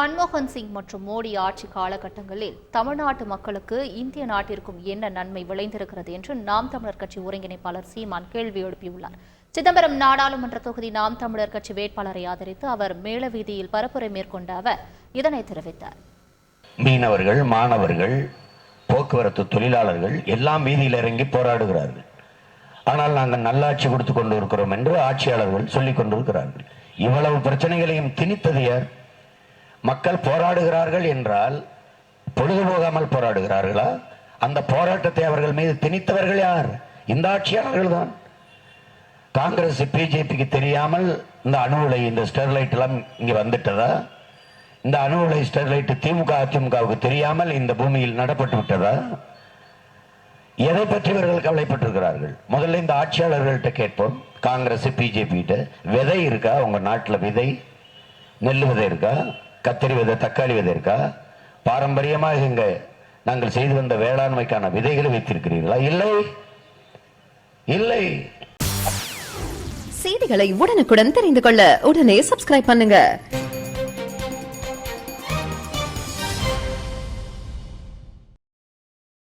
மன்மோகன் சிங் மற்றும் மோடி ஆட்சி காலகட்டங்களில் தமிழ்நாட்டு மக்களுக்கு இந்திய நாட்டிற்கும் என்ன நன்மை விளைந்திருக்கிறது என்று நாம் தமிழர் கட்சி ஒருங்கிணைப்பாளர் சீமான் கேள்வி எழுப்பியுள்ளார். சிதம்பரம் நாடாளுமன்ற தொகுதி நாம் தமிழர் கட்சி வேட்பாளரை ஆதரித்து அவர் மேலவீதியில் பரப்புரை மேற்கொண்ட அவர் இதனை தெரிவித்தார். மீனவர்கள் மாணவர்கள் போக்குவரத்து தொழிலாளர்கள் எல்லாம் வீதியில் இறங்கி போராடுகிறார்கள். ஆனால் நாங்கள் நல்லாட்சி கொடுத்து கொண்டு இருக்கிறோம் என்று ஆட்சியாளர்கள் சொல்லிக் கொண்டிருக்கிறார்கள். இவ்வளவு பிரச்சனைகளையும் திணித்தது யார்? மக்கள் போராடுகிறார்கள் என்றால் பொழுது போகாமல் போராடுகிறார்களா? அந்த போராட்டத்தை அவர்கள் மீது திணித்தவர்கள் யார்? இந்த ஆட்சியாளர்கள் தான். காங்கிரஸ் பிஜேபிக்கு தெரியாமல் இந்த அணு உலை இந்த ஸ்டெர்லைட் எல்லாம் இங்கே வந்துட்டதா? இந்த அணு உலை ஸ்டெர்லைட் திமுக அதிமுகவுக்கு தெரியாமல் இந்த பூமியில் நடப்பட்டு விட்டதா? எதை பற்றி இவர்கள் கவலைப்பட்டிருக்கிறார்கள்? முதல்ல இந்த ஆட்சியாளர்கள்ட்ட கேட்போம். காங்கிரஸ் பிஜேபி கிட்ட விதை இருக்கா? உங்க நாட்டில் விதை? நெல் விதை இருக்கா? கத்திரி விதை தக்காளி விதை இருக்கா? பாரம்பரியமாக இங்க நாங்கள் செய்து வந்த வேளாண்மைக்கான விதைகளை வைத்திருக்கிறீர்களா? இல்லை. இல்லை. செய்திகளை உடனுக்குடன் தெரிந்து கொள்ள உடனே சப்ஸ்கிரைப் பண்ணுங்க.